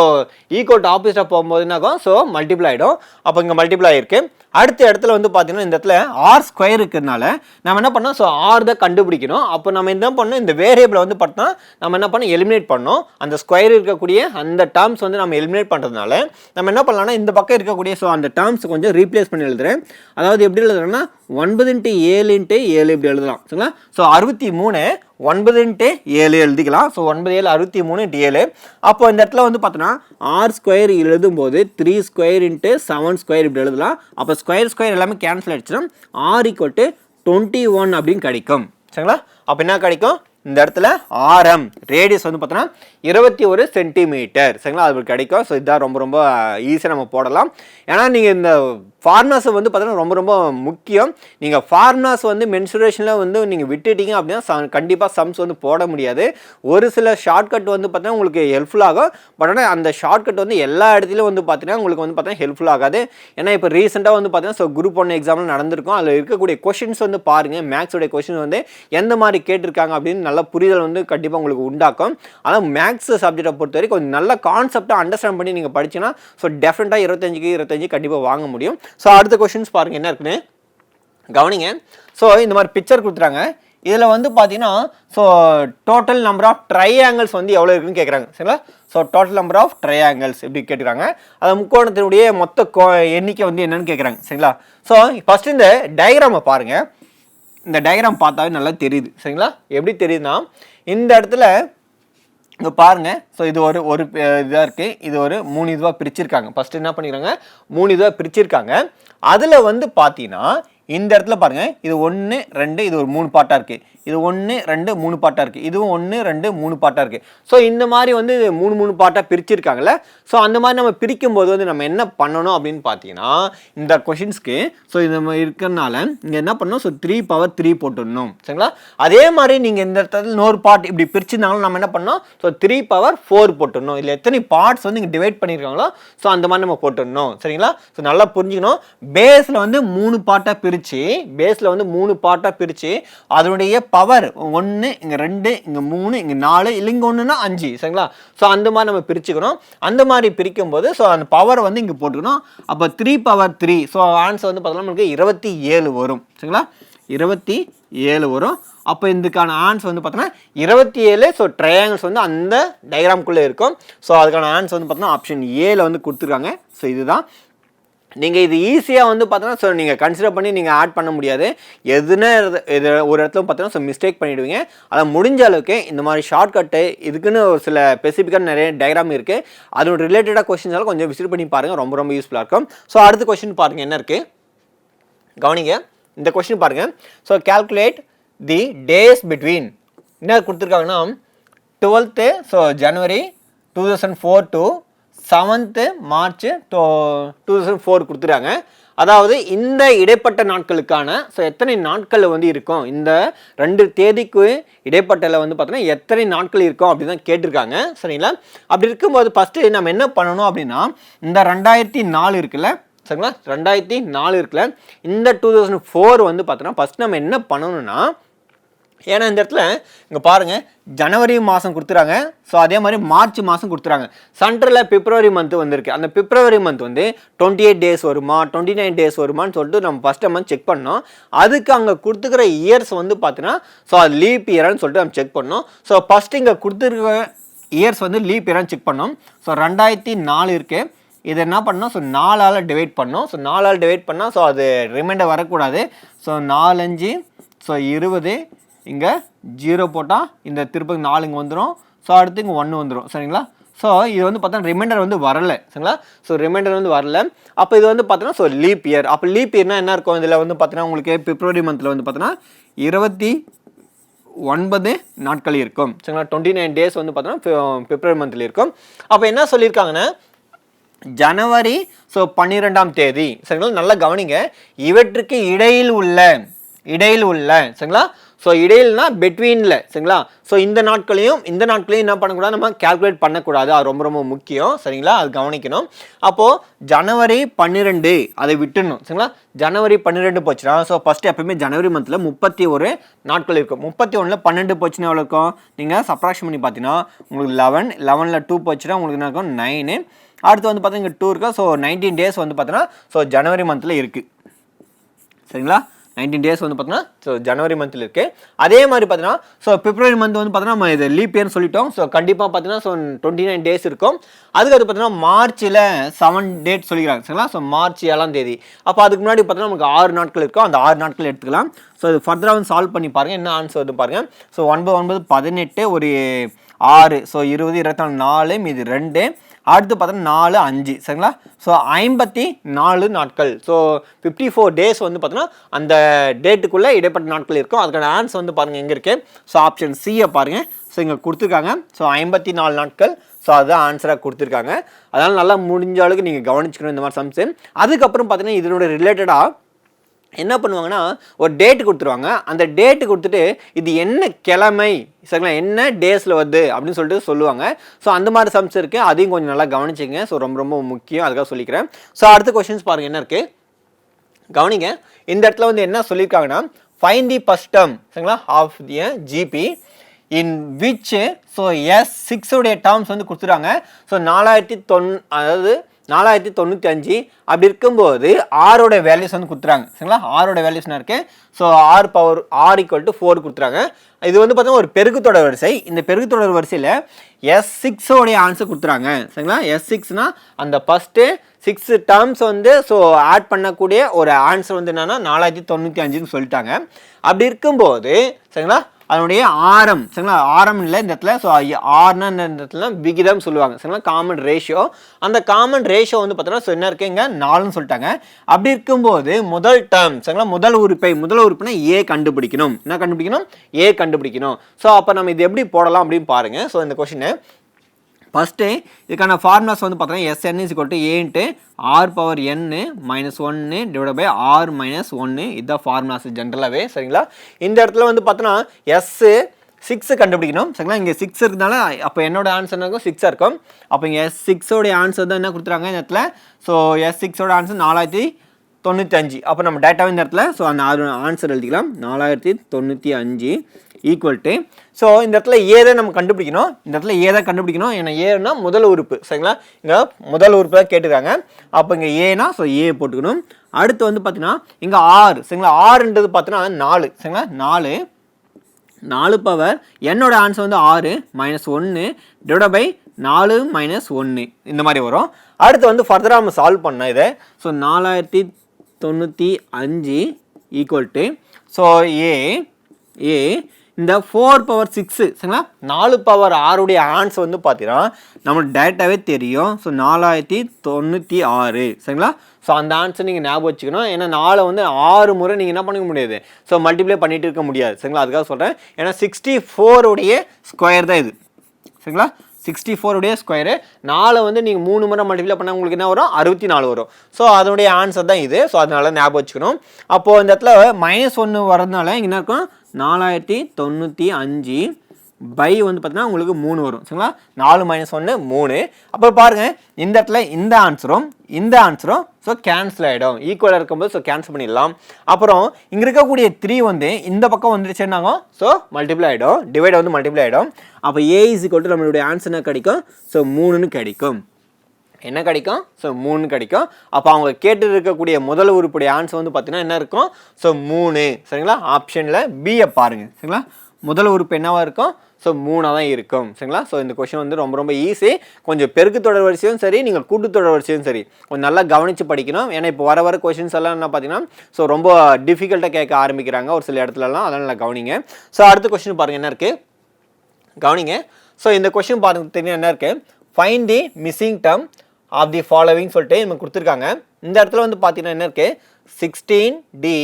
ஈக்குவல் டு ஆப்போசிட்டாக போகும்போது என்ன ஆகும்? ஸோ மல்டிபிள் ஆகிடும் அப்போ இங்கே மல்டிபிள் ஆகிருக்கு அடுத்த இடத்துல வந்து பார்த்தீங்கன்னா இந்த இடத்துல ஆர் ஸ்கொயர் இருக்கிறதுனால நம்ம என்ன பண்ணோம் ஸோ ஆர் தான் கண்டுபிடிக்கணும். அப்போ நம்ம என்ன பண்ணோம் இந்த வேரியபிளை வந்து பார்த்தா நம்ம என்ன பண்ணோம் எலிமினேட் பண்ணோம் அந்த ஸ்கொயர் இருக்கக்கூடிய அந்த டேர்ம்ஸ் வந்து நம்ம எலிமினேட் பண்ணுறதுனால நம்ம என்ன பண்ணலாம்னா இந்த பக்கம் இருக்கக்கூடிய ஸோ அந்த டேர்ம்ஸ் கொஞ்சம் ரீப்ளேஸ் பண்ணி எழுதுறேன். அதாவது எப்படி எழுதுறேன்னா ஒன்பது இன்ட்டு ஏழு இன்ட்டு ஏழு இப்படி எழுதலாம். சரிங்களா? ஸோ அறுபத்தி மூணு ஒன்பது இன்ட்டு ஏழு எழுதிக்கலாம். ஸோ ஒன்பது ஏழு அறுபத்தி மூணு இன்ட்டு ஏழு. அப்போ இந்த இடத்துல வந்து பார்த்தோன்னா ஆர் ஸ்கொயர் எழுதும்போது three square into seven square இப்படி எழுதலாம். அப்போ ஸ்கொயர் ஸ்கொயர் எல்லாமே கேன்சல் ஆயிடுச்சுன்னா R equal to twenty one அப்படின்னு கிடைக்கும். சரிங்களா? அப்போ என்ன கிடைக்கும்? இந்த இடத்துல ஆரம் ரேடியஸ் வந்து பார்த்தோன்னா இருபத்தி ஒரு சென்டிமீட்டர் சரிங்களா? அது கிடைக்கும். ஸோ இதுதான் ரொம்ப ரொம்ப ஈஸியாக நம்ம போடலாம். ஏன்னா நீங்கள் இந்த ஃபார்முலாஸ் வந்து பார்த்தீங்கன்னா ரொம்ப ரொம்ப முக்கியம். நீங்கள் ஃபார்முலாஸ் வந்து மென்சுரேஷனில் வந்து நீங்கள் விட்டுட்டீங்க அப்படின்னா கண்டிப்பாக சம்ஸ் வந்து போட முடியாது. ஒரு சில ஷார்ட்கட் வந்து பார்த்தீங்கன்னா உங்களுக்கு ஹெல்ப்ஃபுல் ஆகும். பட் ஆனால் அந்த ஷார்ட்கட் வந்து எல்லா இடத்துலையும் வந்து பார்த்தீங்கன்னா உங்களுக்கு வந்து பார்த்தீங்கன்னா ஹெல்ப்ஃபுல் ஆகாது. ஏன்னா இப்போ ரீசெண்டாக வந்து பார்த்தீங்கன்னா ஸோ குரூப் ஒன் எக்ஸாமில் நடந்திருக்கும். அதில் இருக்கக்கூடிய கொஷின்ஸ் வந்து பாருங்கள் மேக்ஸோடைய கொஷின் வந்து எந்த மாதிரி கேட்டிருக்காங்க அப்படின்னு நல்ல புரிதல் வந்து கண்டிப்பாக உங்களுக்கு உண்டாக்கும். ஆனால் மேக்ஸ் சப்ஜெக்டை பொறுத்த வரைக்கும் கொஞ்சம் நல்ல கான்செப்டாக அண்டர்ஸ்டாண்ட் பண்ணி நீங்கள் படிச்சுன்னா ஸோ டெஃபினட்டாக இருபத்தஞ்சுக்கு இருபத்தஞ்சு கண்டிப்பாக வாங்க முடியும். ஸோ அடுத்த கொஷின்ஸ் பாருங்கள் என்ன இருக்குன்னு? கவனிங்க. ஸோ இந்த மாதிரி பிக்சர் கொடுத்துறாங்க இதில் வந்து பார்த்தீங்கன்னா so total number of triangles வந்து எவ்வளோ இருக்குன்னு கேட்குறாங்க சரிங்களா? So total number of triangles இப்படி கேட்குறாங்க அது முக்கோணத்தினுடைய மொத்த கோ எண்ணிக்கை வந்து என்னன்னு கேட்குறாங்க சரிங்களா? ஸோ ஃபஸ்ட்டு இந்த டயக்ராமை பாருங்கள் இந்த டயக்ராம் பார்த்தாவே நல்லா தெரியுது. சரிங்களா? எப்படி தெரியுதுன்னா இந்த இடத்துல இங்கே பாருங்கள் ஸோ இது ஒரு ஒரு இதாக இருக்குது இது ஒரு மூணு இதுவாக பிரிச்சிருக்காங்க. ஃபஸ்ட்டு என்ன பண்ணிக்கிறாங்க? மூணு இதுவாக பிரிச்சிருக்காங்க. அதில் வந்து பார்த்தீங்கன்னா இந்த இடத்துல பாருங்கள் இது ஒன்று ரெண்டு இது ஒரு மூணு பாட்டாக இருக்குது இது ஒன்று ரெண்டு மூணு பாட்டாக இருக்குது இதுவும் ஒன்று ரெண்டு மூணு பாட்டாக இருக்குது ஸோ இந்த மாதிரி வந்து மூணு மூணு பாட்டாக பிரிச்சிருக்காங்கல்ல. ஸோ அந்த மாதிரி நம்ம பிரிக்கும் போது வந்து நம்ம என்ன பண்ணணும் அப்படின்னு பார்த்தீங்கன்னா இந்த கொஷின்ஸ்க்கு ஸோ இது நம்ம இருக்கிறனால இங்கே என்ன பண்ணணும்? ஸோ த்ரீ பவர் த்ரீ போட்டுடணும். சரிங்களா? அதே மாதிரி நீங்கள் இந்த இடத்துல இன்னொரு பார்ட் இப்படி பிரிச்சிருந்தாலும் நம்ம என்ன பண்ணோம் ஸோ த்ரீ பவர் ஃபோர் போட்டுடணும். இல்லை எத்தனை பார்ட்ஸ் வந்து இங்கே டிவைட் பண்ணியிருக்காங்களோ ஸோ அந்த மாதிரி நம்ம போட்டுடணும். சரிங்களா? ஸோ நல்லா புரிஞ்சுக்கணும். பேஸில் வந்து மூணு பார்ட்டாக பிரித்து பேஸில் வந்து மூணு பார்ட்டாக பிரித்து அதனுடைய பவர் ஒன்று இங்கே ரெண்டு இங்கே மூணு இங்கே நாலு இல்லை இங்கே ஒன்றுனா அஞ்சு சரிங்களா? ஸோ அந்த மாதிரி நம்ம பிரிச்சுக்கணும். அந்த மாதிரி பிரிக்கும் போது ஸோ அந்த பவர் வந்து இங்கே போட்டுக்கணும். அப்போ three power three so answer வந்து பார்த்தோம்னா நமக்கு இருபத்தி ஏழு வரும் சரிங்களா? இருபத்தி ஏழு வரும். அப்போ இதுக்கான ஆன்சர் வந்து பார்த்தோன்னா இருபத்தி ஏழு ஸோ ட்ரையாங்கிள்ஸ் வந்து அந்த டயக்ராம்குள்ளே இருக்கும். ஸோ அதுக்கான ஆன்சர் வந்து பார்த்தோன்னா ஆப்ஷன் ஏல வந்து கொடுத்துருக்காங்க. ஸோ இதுதான். நீங்கள் இது ஈஸியாக வந்து பார்த்தோன்னா ஸோ நீங்கள் கன்சிடர் பண்ணி நீங்கள் ஆட் பண்ண முடியாது. எதுனா இது ஒரு இடத்துல பார்த்தோன்னா ஸோ மிஸ்டேக் பண்ணிவிடுவீங்க அதை முடிஞ்ச அளவுக்கு இந்த மாதிரி ஷார்ட்கட்டு இதுக்குன்னு ஒரு சில ஸ்பெசிஃபிக்காக நிறைய டயக்ராம் இருக்குது அதோட ரிலேட்டடாக கொஸ்டின்ஸ் கொஞ்சம் விசிட் பண்ணி பாருங்கள் ரொம்ப ரொம்ப யூஸ்ஃபுல்லாக இருக்கும். ஸோ அடுத்த கொஸ்டின் பாருங்கள் என்ன இருக்குது கவனிங்க. இந்த கொஸ்டின் பாருங்கள் so calculate the days between என்ன கொடுத்துருக்காங்கன்னா twelfth so January two thousand four to seventh March two two thousand four கொடுத்துறாங்க அதாவது இந்த இடைப்பட்ட நாட்களுக்கான ஸோ எத்தனை நாட்கள் வந்து இருக்கும்? இந்த ரெண்டு தேதிக்கு இடைப்பட்டல வந்து பார்த்தோன்னா எத்தனை நாட்கள் இருக்கும் அப்படின்னு தான் கேட்டிருக்காங்க. சரிங்களா? அப்படி இருக்கும்போது ஃபஸ்ட்டு நம்ம என்ன பண்ணணும் அப்படின்னா இந்த ரெண்டாயிரத்தி நாலு இருக்குல்ல சரிங்களா? ரெண்டாயிரத்தி நாலு இருக்குல்ல இந்த டூ தௌசண்ட் ஃபோர் வந்து பார்த்தோன்னா ஃபஸ்ட் நம்ம என்ன பண்ணணும்னா ஏன்னா இந்த இடத்துல இங்கே பாருங்கள் ஜனவரி மாதம் கொடுத்துறாங்க. ஸோ அதே மாதிரி மார்ச் மாதம் கொடுத்துறாங்க. சென்ட்ரலில் பிப்ரவரி மந்த் வந்திருக்கு. அந்த பிப்ரவரி மந்த் வந்து டுவெண்ட்டி எயிட் டேஸ் வருமா டுவெண்ட்டி நைன் டேஸ் வருமான்னு சொல்லிட்டு நம்ம ஃபஸ்ட்டு மந்த் செக் பண்ணோம். அதுக்கு அங்கே கொடுத்துக்கிற இயர்ஸ் வந்து பார்த்தீங்கன்னா ஸோ அது லீப் இயர்னு சொல்லிட்டு நம்ம செக் பண்ணோம். ஸோ ஃபஸ்ட்டு இங்கே கொடுத்துருக்க இயர்ஸ் வந்து லீப் இயர்னு செக் பண்ணோம். ஸோ ரெண்டாயிரத்தி நாலு இருக்குது இதை என்ன பண்ணோம்? ஸோ நாலால் டிவைட் பண்ணோம். ஸோ நாலால் டிவைட் பண்ணால் ஸோ அது ரிமைண்டர் வரக்கூடாது. ஸோ நாலஞ்சு ஸோ இருபது இங்கே ஜீரோ போட்டால் இந்த திருப்பதி நாலு இங்கே வந்துடும் ஸோ அடுத்து இங்கே ஒன்று வந்துடும் சரிங்களா? ஸோ இது வந்து பார்த்தா ரிமைண்டர் வந்து வரல. சரிங்களா? ஸோ ரிமைண்டர் வந்து வரல. அப்போ இது வந்து பார்த்தோன்னா ஸோ லீப் இயர் அப்போ லீப் இயர்னா என்ன இருக்கும்? இதில் வந்து பார்த்தீங்கன்னா உங்களுக்கு பிப்ரவரி மந்தில் வந்து பார்த்தோன்னா இருபத்தி ஒன்பது நாட்கள் இருக்கும். சரிங்களா? டுவெண்ட்டி நைன் டேஸ் வந்து பார்த்தோன்னா பிப்ரவரி மந்தில் இருக்கும். அப்போ என்ன சொல்லியிருக்காங்கன்னா ஜனவரி ஸோ பன்னிரெண்டாம் தேதி. சரிங்களா? நல்லா கவனிங்க. இவற்றுக்கு இடையில் உள்ள இடையில் உள்ள சரிங்களா? ஸோ இடையில்னா பெட்வீனில் சரிங்களா? ஸோ இந்த நாட்களையும் இந்த நாட்களையும் என்ன பண்ணக்கூடாது? நம்ம கால்குலேட் பண்ணக்கூடாது. அது ரொம்ப ரொம்ப முக்கியம். சரிங்களா? அது கவனிக்கணும். அப்போது ஜனவரி பன்னிரெண்டு அதை விட்டுடணும். சரிங்களா? ஜனவரி பன்னிரெண்டு போச்சுன்னா ஸோ ஃபஸ்ட்டு எப்பயுமே ஜனவரி மந்தில் முப்பத்தி ஒரு நாட்கள் இருக்கும். முப்பத்தி ஒன்றில் பன்னெண்டு போச்சுன்னா எவ்வளோ இருக்கும்? நீங்கள் சப்ராக்ஷன் பண்ணி பார்த்தீங்கன்னா உங்களுக்கு லெவன் லெவனில் டூ போச்சுன்னா உங்களுக்கு என்ன இருக்கும்? நைனு அடுத்து வந்து பார்த்தீங்கன்னா இங்கே டூ இருக்கா? ஸோ நைன்டீன் டேஸ் வந்து பார்த்தீங்கன்னா ஸோ ஜனவரி மந்தில் இருக்குது சரிங்களா? நைன்டீன் டேஸ் வந்து பார்த்தீங்கன்னா ஸோ ஜனவரி மந்தில் இருக்குது அதே மாதிரி பார்த்தீங்கன்னா ஸோ பிப்ரவரி மந்த் வந்து பார்த்தீங்கன்னா நம்ம இது லீப் இயர்னு சொல்லிட்டோம். ஸோ கண்டிப்பாக பார்த்தீங்கன்னா ஸோ டுவெண்ட்டி நைன் டேஸ் இருக்கும். அதுக்கு அது பார்த்தீங்கன்னா மார்ச்சில் செவன் டேட் சொல்லிக்கிறாங்க சரிங்களா? ஸோ மார்ச் ஏழாம் தேதி. அப்போ அதுக்கு முன்னாடி பார்த்தீங்கன்னா நமக்கு ஆறு நாட்கள் இருக்கும். அந்த ஆறு நாட்கள் எடுத்துக்கலாம். ஸோ இது ஃபர்தராக வந்து சால்வ் பண்ணி பாருங்கள் என்ன ஆன்சர் வந்து பாருங்கள் ஸோ ஒன்பது ஒன்பது பதினெட்டு ஒரு ஆறு. ஸோ இருபது இருபத்தி நாலு மீது ரெண்டு. அடுத்து பார்த்தோன்னா நாலு அஞ்சு. சரிங்களா? ஸோ ஐம்பத்தி நாலு நாட்கள். ஸோ ஃபிஃப்டி ஃபோர் டேஸ் வந்து பார்த்தோன்னா அந்த டேட்டுக்குள்ளே இடைப்பட்ட நாட்கள் இருக்கும். அதுக்கான ஆன்சர் வந்து பாருங்கள் எங்கே இருக்குது ஸோ ஆப்ஷன் சியை பாருங்கள் ஸோ இங்கே கொடுத்துருக்காங்க. ஸோ ஐம்பத்தி நாலு நாட்கள். ஸோ அதுதான் ஆன்சராக கொடுத்துருக்காங்க. அதனால் நல்லா முடிஞ்ச அளவுக்கு நீங்கள் கவனிச்சுக்கணும் இந்த மாதிரி சம்ஸு அதுக்கப்புறம் பார்த்தீங்கன்னா இதனோட ரிலேட்டடாக என்ன பண்ணுவாங்கன்னா ஒரு டேட்டு கொடுத்துருவாங்க. அந்த டேட்டு கொடுத்துட்டு இது என்ன கிழமை? சரிங்களா? என்ன டேஸில் வருது? அப்படின்னு சொல்லிட்டு சொல்லுவாங்க. ஸோ அந்த மாதிரி சம்ஸ் இருக்குது அதையும் கொஞ்சம் நல்லா கவனிச்சிங்க. ஸோ ரொம்ப ரொம்ப முக்கியம். அதுக்காக சொல்லிக்கிறேன். ஸோ அடுத்த கொஷின்ஸ் பாருங்கள் என்ன இருக்குது கவனிங்க. இந்த இடத்துல வந்து என்ன சொல்லியிருக்காங்கன்னா ஃபைன் தி ஃபஸ்ட் டேர்ம் சரிங்களா? Of the GP in which so S சிக்ஸுடைய terms வந்து கொடுத்துருக்காங்க ஸோ நாலாயிரத்தி தொன் அதாவது நாலாயிரத்தி தொண்ணூற்றி அஞ்சு. அப்படி இருக்கும்போது ஆரோட வேல்யூஸ் வந்து கொடுத்துறாங்க. சரிங்களா? ஆரோட வேல்யூஸ்னா இருக்குது so R power R equal to four கொடுத்துறாங்க. இது வந்து பார்த்தீங்கன்னா ஒரு பெருக்குத்தொடர் வரிசை. இந்த பெருக்குத்தொடர் வரிசையில் எஸ் சிக்ஸோடைய ஆன்சர் கொடுத்துறாங்க. சரிங்களா? எஸ் சிக்ஸ்னால் அந்த ஃபஸ்ட்டு சிக்ஸ் டேர்ம்ஸ் வந்து ஸோ ஆட் பண்ணக்கூடிய ஒரு ஆன்சர் வந்து என்னென்னா நாலாயிரத்தி தொண்ணூற்றி அஞ்சுன்னு சொல்லிட்டாங்க. அப்படி இருக்கும்போது சரிங்களா? அதனுடைய ஆரம் சரிங்களா? ஆரம் இல்லை இந்த இடத்துல ஸோ ஆர்னா இந்த இடத்துல விகிதம் சொல்லுவாங்க சரிங்களா? காமன் ரேஷியோ அந்த காமன் ரேஷியோ வந்து பார்த்தோன்னா ஸோ என்ன இருக்குங்க நாலுன்னு சொல்லிட்டாங்க. அப்படி இருக்கும்போது முதல் டேர்ம் சரிங்களா? முதல் உறுப்பை முதல் உறுப்புனா ஏ கண்டுபிடிக்கணும். என்ன கண்டுபிடிக்கணும்? ஏ கண்டுபிடிக்கணும். ஸோ அப்போ நம்ம இது எப்படி போடலாம் அப்படின்னு பாருங்கள் ஸோ இந்த கொஷினை ஃபஸ்ட்டு இதுக்கான ஃபார்முலாஸ் வந்து பார்த்தோன்னா SN is to a into R power N minus ஒன்று டிவைட் பை ஆர் மைனஸ் ஒன்று இதுதான் ஃபார்முலாஸ் ஜென்ரலாகவே சரிங்களா? இந்த இடத்துல வந்து பார்த்தோன்னா எஸ்ஸு சிக்ஸு கண்டுபிடிக்கணும் சரிங்களா? இங்கே சிக்ஸ் இருக்கிறதுனால அப்போ என்னோட ஆன்சர் இருக்கும்? சிக்ஸாக இருக்கும். அப்போ இங்கே எஸ் சிக்ஸோடைய ஆன்சர் தான் என்ன கொடுத்துறாங்க இந்த இடத்துல? ஸோ எஸ் சிக்ஸோட ஆன்சர் நாலாயிரத்தி தொண்ணூற்றி அஞ்சு. அப்போ நம்ம டேட்டாவே இந்த இடத்துல ஸோ அந்த ஆறு ஆன்சர் எழுதிக்கலாம். நாலாயிரத்தி தொண்ணூற்றி அஞ்சு. ஈக்குவல் டு ஸோ இந்த இடத்துல ஏதை நம்ம கண்டுபிடிக்கணும். இந்த இடத்துல ஏதை கண்டுபிடிக்கணும். ஏன்னா ஏன்னா முதல் உறுப்பு. சரிங்களா? இங்கே முதல் உறுப்பு தான் கேட்டுருக்காங்க. அப்போ இங்கே ஏனா ஸோ ஏ போட்டுக்கணும். அடுத்து வந்து பார்த்தீங்கன்னா இங்கே ஆறு சரிங்களா? ஆறுன்றது பார்த்தீங்கன்னா நாலு. சரிங்களா? நாலு. நாலு பவர் என்னோட ஆன்சர் வந்து ஆறு மைனஸ் ஒன்று டிவைட் பை நாலு மைனஸ் ஒன்று இந்த மாதிரி வரும். அடுத்து வந்து ஃபர்தராக நம்ம சால்வ் பண்ண இதை. ஸோ நாலாயிரத்தி தொண்ணூற்றி அஞ்சு equal to so A A இந்த ஃபோர் பவர் சிக்ஸு சரிங்களா? நாலு பவர் ஆறுடைய ஆன்சர் வந்து பார்த்தீங்கன்னா நம்மளுக்கு டேரெக்டாகவே தெரியும். ஸோ நாலாயிரத்தி தொண்ணூற்றி ஆறு சரிங்களா? ஸோ அந்த ஆன்சர் நீங்கள் ஞாபகம் வச்சுக்கணும். ஏன்னா நாளை வந்து ஆறு முறை நீங்கள் என்ன பண்ணிக்க முடியாது. ஸோ மல்டிப்ளை பண்ணிகிட்டு இருக்க முடியாது சரிங்களா? அதுக்காக சொல்கிறேன் ஏன்னா சிக்ஸ்டி ஃபோருடைய ஸ்கொயர் தான் இது சரிங்களா? சிக்ஸ்டி ஃபோருடைய ஸ்கொயரு நாலு வந்து நீங்கள் மூணு முறை மல்டிப்ளை பண்ணால் உங்களுக்கு என்ன வரும்? அறுபத்தி நாலு வரும். ஸோ அதனுடைய ஆன்சர் தான் இது. ஸோ அதனால ஞாபகம் வச்சுக்கணும். அப்போது இந்த இடத்துல மைனஸ் ஒன்று வரதுனால இங்கே என்ன இருக்கும்? நாலாயிரத்தி தொண்ணூற்றி அஞ்சு பை வந்து பார்த்தீங்கன்னா உங்களுக்கு மூணு வரும். சரிங்களா? நாலு மைனஸ் ஒன்று மூணு. அப்புறம் பாருங்கள் இந்த இடத்துல இந்த ஆன்சரும் இந்த ஆன்சரும் ஸோ கேன்சல் ஆகிடும் ஈக்குவலாக இருக்கும்போது ஸோ கேன்சல் பண்ணிடலாம். அப்புறம் இங்கே இருக்கக்கூடிய த்ரீ வந்து இந்த பக்கம் வந்துடுச்சுன்னாங்க ஸோ மல்டிப்ளை ஆகிடும் டிவைட் வந்து மல்டிப்ளை ஆகிடும் அப்போ ஏ இஸ் ஈக்குவல் நம்மளுடைய ஆன்சர் என்ன கிடைக்கும்? ஸோ மூணுன்னு கிடைக்கும். என்ன கிடைக்கும்? ஸோ மூணு கிடைக்கும். அப்போ அவங்க கேட்டு இருக்கக்கூடிய முதல் உருப்படி ஆன்சர் வந்து பார்த்தீங்கன்னா என்ன இருக்கும்? ஸோ மூணு சரிங்களா? ஆப்ஷனில் பியை பாருங்கள் சரிங்களா? முதல் உறுப்பு என்னவாக இருக்கும்? ஸோ மூணாக தான் இருக்கும். சரிங்களா? ஸோ இந்த கொஷின் வந்து ரொம்ப ரொம்ப ஈஸி கொஞ்சம் பெருக்கு தொடர் வரிசையும் சரி நீங்கள் கூட்டு தொடர் வரிசையும் சரி. கொஞ்சம் நல்லா கவனித்து படிக்கணும். ஏன்னா இப்போ வர வர கொஷின்ஸ் எல்லாம் என்ன பார்த்தீங்கன்னா ஸோ ரொம்ப டிஃபிகல்ட்டாக கேட்க ஆரம்பிக்கிறாங்க ஒரு சில இடத்துலலாம். அதெல்லாம் நல்லா கவனிங்க. ஸோ அடுத்த கொஷின் பாருங்கள் என்ன இருக்குது கவனிங்க. ஸோ இந்த கொஷின் பாருங்க தெரியும் என்ன இருக்குது find the missing term of the following சொல்லிட்டு நம்ம கொடுத்துருக்காங்க. இந்த இடத்துல வந்து பார்த்தீங்கன்னா என்ன இருக்குது சிக்ஸ்டீன் டி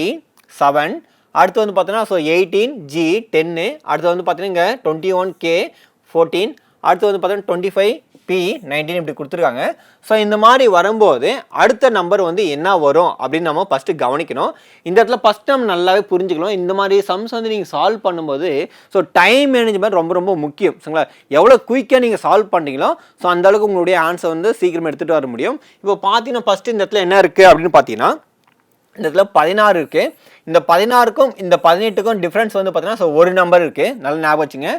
செவன் அடுத்து வந்து பார்த்தீங்கன்னா ஸோ எயிட்டீன் ஜி டென்னு அடுத்து வந்து பார்த்தீங்கன்னா இங்கே டுவெண்ட்டி ஒன் கே ஃபோர்டீன் அடுத்து வந்து பார்த்தீங்கன்னா டுவெண்ட்டி ஃபைவ் பி நைன்டீன் இப்படி கொடுத்துருக்காங்க. ஸோ இந்த மாதிரி வரும்போது அடுத்த நம்பர் வந்து என்ன வரும் அப்படின்னு நம்ம ஃபஸ்ட்டு கவனிக்கணும். இந்த இடத்துல ஃபஸ்ட் நம்ம நல்லாவே புரிஞ்சுக்கணும். இந்த மாதிரி சம்ஸ் வந்து நீங்கள் சால்வ் பண்ணும்போது ஸோ டைம் மேனேஜ்மெண்ட் ரொம்ப ரொம்ப முக்கியம். சரிங்களா? எவ்வளோ குயிக்காக நீங்கள் சால்வ் பண்ணீங்களோ ஸோ அந்தளவுக்கு உங்களுடைய ஆன்சர் வந்து சீக்கிரம் எடுத்துகிட்டு வர முடியும். இப்போ பார்த்தீங்கன்னா ஃபஸ்ட்டு இந்த இடத்துல என்ன இருக்குது அப்படின்னு பார்த்தீங்கன்னா இந்த இடத்துல பதினாறு இருக்குது இந்த பதினாறுக்கும் இந்த பதினெட்டுக்கும் டிஃப்ரென்ஸ் வந்து பார்த்தீங்கன்னா ஸோ ஒரு நம்பர் இருக்குது நல்ல ஞாபகம் வச்சுங்க.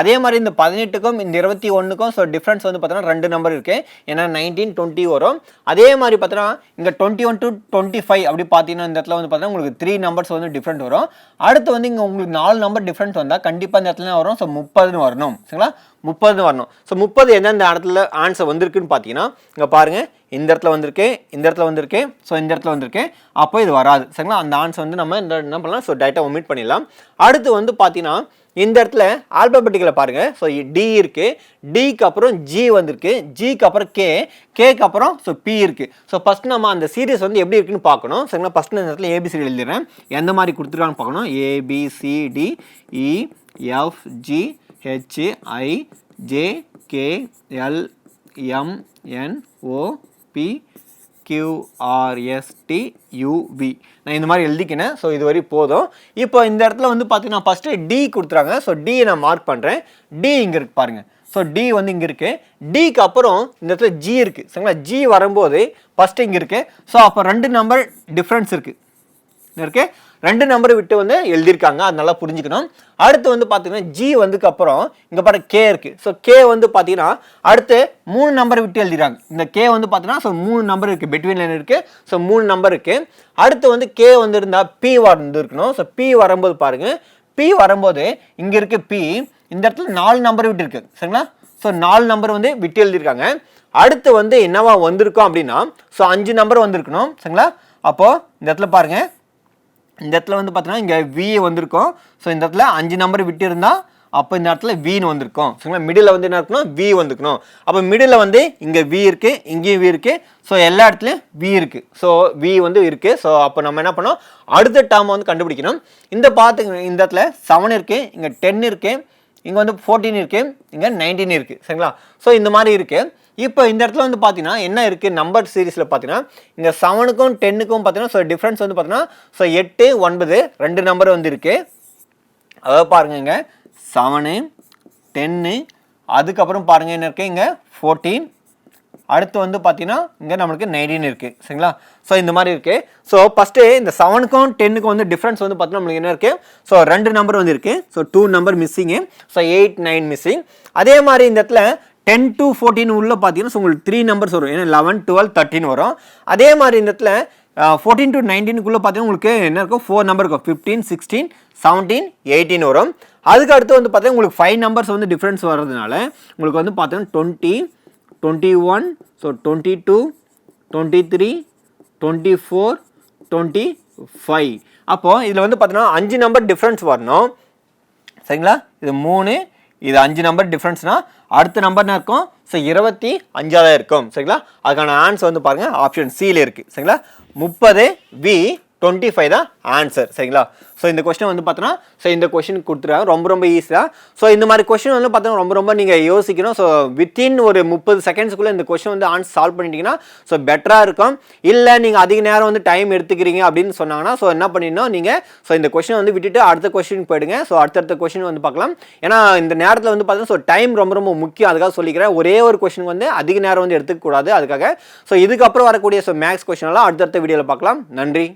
அதே மாதிரி இந்த பதினெட்டுக்கும் இந்த இருபத்தி ஒன்றுக்கும் ஸோ டிஃப்ரென்ஸ் வந்து பார்த்தீங்கன்னா ரெண்டு நம்பர் இருக்குது ஏன்னா நைன்டீன் டுவெண்ட்டி வரும். அதே மாதிரி பார்த்தீங்கன்னா இங்கே twenty one to twenty five அப்படி பார்த்தீங்கன்னா இந்த இடத்துல வந்து பார்த்தீங்கன்னா உங்களுக்கு த்ரீ நம்பர்ஸ் வந்து டிஃப்ரெண்ட் வரும். அடுத்து வந்து இங்கே உங்களுக்கு நாலு நம்பர் டிஃப்ரெண்ட் வந்தால் கண்டிப்பாக இந்த இடத்துல வரும்? ஸோ முப்பதுன்னு வரணும். சரிங்களா? முப்பதுன்னு வரணும். ஸோ முப்பது எந்தெந்த இடத்துல ஆன்சர் வந்திருக்குன்னு பார்த்தீங்கன்னா இங்கே பாருங்கள் இந்த இடத்துல வந்திருக்கு இந்த இடத்துல வந்திருக்கு ஸோ இந்த இடத்துல வந்திருக்கு. அப்போ இது வராது. சரிங்களா? அந்த ஆன்சர் வந்து நம்ம இந்த என்ன பண்ணலாம் ஸோ டைட்டாக ஒமிட் பண்ணிடலாம். அடுத்து வந்து பார்த்தீங்கன்னா இந்த இடத்துல ஆல்பபெட்டிக்கில் பாருங்கள் ஸோ டி இருக்குது டிக்கு அப்புறம் ஜி வந்திருக்கு. ஜிக்கு அப்புறம் கே கேக்கு அப்புறம் ஸோ பி இருக்குது ஸோ ஃபஸ்ட் நம்ம அந்த சீரியஸ் வந்து எப்படி இருக்குன்னு பார்க்கணும். சரிங்களா? ஃபஸ்ட் இந்த இடத்துல ஏபிசிடி எழுதிடுறேன். எந்த மாதிரி கொடுத்துருக்கான்னு பார்க்கணும். A B C D E F G H I J K L M N O P Q R S T U V நான் இந்த மாதிரி எழுதிக்கினேன். ஸோ இது வரை போதும். இப்போ இந்த இடத்துல வந்து பார்த்தீங்கன்னா ஃபஸ்ட்டு டி கொடுத்துறாங்க. ஸோ டி நான் மார்க் பண்ணுறேன் டி இங்கே இருக்கு பாருங்கள் ஸோ டி வந்து இங்கே இருக்குது டிக்கு அப்புறம் இந்த இடத்துல ஜி இருக்குது சரிங்களா? ஜி வரும்போது ஃபஸ்ட்டு இங்கே இருக்குது ஸோ அப்போ ரெண்டு நம்பர் டிஃப்ரென்ஸ் இருக்குது இருக்கு. ரெண்டு நம்பரை விட்டு வந்து எழுதியிருக்காங்க. அது நல்லா புரிஞ்சுக்கணும். அடுத்து வந்து பார்த்தீங்கன்னா ஜி வந்துக்கு அப்புறம் இங்கே பாருங்க கே இருக்குது ஸோ கே வந்து பார்த்தீங்கன்னா அடுத்து மூணு நம்பர் விட்டு எழுதிறாங்க இந்த கே வந்து பார்த்தீங்கன்னா ஸோ மூணு நம்பர் இருக்குது பெட்வீன் லைன் இருக்குது ஸோ மூணு நம்பர் இருக்குது அடுத்து வந்து கே வந்து இருந்தால் பி வந்து இருக்கணும் ஸோ பி வரும்போது பாருங்கள் பி வரும்போது இங்கே இருக்கு பி இந்த இடத்துல நாலு நம்பர் விட்டு இருக்குது சரிங்களா? ஸோ நாலு நம்பர் வந்து விட்டு எழுதியிருக்காங்க. அடுத்து வந்து என்னவா வந்திருக்கோம் அப்படின்னா ஸோ அஞ்சு நம்பர் வந்திருக்கணும். சரிங்களா? அப்போது இந்த இடத்துல பாருங்கள் இந்த இடத்துல வந்து பார்த்தீங்கன்னா இங்கே வி வந்திருக்கும். ஸோ இந்த இடத்துல அஞ்சு நம்பர் விட்டு இருந்தால் அப்போ இந்த இடத்துல வின்னு வந்திருக்கும். சரிங்களா? மிடில் வந்து என்ன இருக்கணும்? வி வந்துருக்கணும். அப்போ மிடில் வந்து இங்கே வி இருக்குது இங்கேயும் வி இருக்குது ஸோ எல்லா இடத்துலையும் வி இருக்குது ஸோ வி வந்து இருக்குது ஸோ அப்போ நம்ம என்ன பண்ணோம் அடுத்த டேர்ம் வந்து கண்டுபிடிக்கணும். இந்த பார்த்து இந்த இடத்துல செவன் இருக்குது இங்கே டென் இருக்குது இங்கே வந்து ஃபோர்டீன் இருக்குது இங்கே நைன்டீன் இருக்குது சரிங்களா? ஸோ இந்த மாதிரி இருக்குது இப்போ இந்த இடத்துல வந்து பார்த்தீங்கன்னா என்ன இருக்குது நம்பர் சீரிஸில் பார்த்தீங்கன்னா இங்கே செவனுக்கும் டென்னுக்கும் பார்த்தீங்கன்னா ஸோ டிஃப்ரென்ஸ் வந்து பார்த்தீங்கன்னா ஸோ எட்டு ஒன்பது ரெண்டு நம்பர் வந்து இருக்குது அதாவது பாருங்க இங்கே. செவனு டென்னு அதுக்கப்புறம் பாருங்கள் என்ன இருக்குது இங்கே? ஃபோர்டீன் அடுத்து வந்து பார்த்தீங்கன்னா இங்கே நம்மளுக்கு நைன்டீன் இருக்குது சரிங்களா? ஸோ இந்த மாதிரி இருக்குது ஸோ ஃபஸ்ட்டு இந்த செவனுக்கும் டென்னுக்கும் வந்து டிஃப்ரென்ஸ் வந்து பார்த்தீங்கன்னா நம்மளுக்கு என்ன இருக்குது ஸோ ரெண்டு நம்பர் வந்து இருக்குது so two number missing so eight nine missing அதே மாதிரி இந்த இடத்துல டென் டு ஃபோர்டீன் உள்ள பார்த்தீங்கன்னா உங்களுக்கு த்ரீ நம்பர்ஸ் வரும். ஏன்னா லெவன் டுவெல் தேர்ட்டின் வரும். அதே மாதிரி இந்த இடத்துல ஃபோர்டீன் டு நைன்டீனுக்குள்ளே பார்த்தீங்கன்னா உங்களுக்கு என்ன இருக்கும் ஃபோர் நம்பர் இருக்கும். ஃபிஃப்டீன் சிக்ஸ்டீன் செவன்டீன் எயிட்டீன் வரும். அதுக்கு அடுத்து வந்து பார்த்தீங்கன்னா உங்களுக்கு ஃபைவ் நம்பர்ஸ் வந்து டிஃப்ரென்ஸ் வர்றதுனால உங்களுக்கு வந்து பார்த்தீங்கன்னா twenty twenty one so twenty two twenty three twenty four twenty five அப்போது இதில் வந்து பார்த்தீங்கன்னா அஞ்சு நம்பர் டிஃப்ரென்ஸ் வரணும். சரிங்களா? இது மூணு இது அஞ்சு நம்பர் டிஃப்ரென்ஸ்னா அடுத்த நம்பர் என்ன இருக்கும்? ஸோ இருபத்தி அஞ்சாவது இருக்கும். சரிங்களா? அதுக்கான ஆன்சர் வந்து பாருங்கள் ஆப்ஷன் சியில் இருக்குது சரிங்களா? முப்பது வி டுவெண்ட்டி ஃபைவ் தான் ஆன்சர் சரிங்களா? ஸோ இந்த கொஸ்டின் வந்து பார்த்தோன்னா ஸோ இந்த கொஸ்டின் கொடுத்துருக்காங்க. ரொம்ப ரொம்ப ஈஸியாக ஸோ இந்த மாதிரி கொஸ்டின் வந்து பார்த்தோன்னா ரொம்ப ரொம்ப நீங்கள் யோசிக்கணும். ஸோ வித்தின் ஒரு முப்பது செகண்ட்ஸ்க்குள்ளே இந்த கொஸ்டின் வந்து ஆன்சர் சால்வ் பண்ணிட்டீங்கன்னா ஸோ பெட்டராக இருக்கும். இல்லை நீங்கள் அதிக நேரம் வந்து டைம் எடுத்துக்கிறீங்க அப்படின்னு சொன்னாங்கன்னா ஸோ என்ன பண்ணிடணும்? நீங்கள் ஸோ இந்த கொஸ்டின் வந்து விட்டுட்டு அடுத்த கொஸ்டின் போயிடுங்க. ஸோ அடுத்தடுத்த கொஸ்டின் வந்து பார்க்கலாம். ஏன்னா இந்த நேரத்தில் வந்து பார்த்தீங்கன்னா ஸோ டைம் ரொம்ப ரொம்ப முக்கியம். அதுக்காக சொல்லிக்கிறேன். ஒரே ஒரு கொஸ்டின் வந்து அதிக நேரம் வந்து எடுத்துக்கக்கூடாது. அதுக்காக ஸோ இதுக்கப்புறம் வரக்கூடிய ஸோ மேக்ஸ் கொஸ்டின் எல்லாம் அடுத்தடுத்த வீடியோவில் பார்க்கலாம். நன்றி.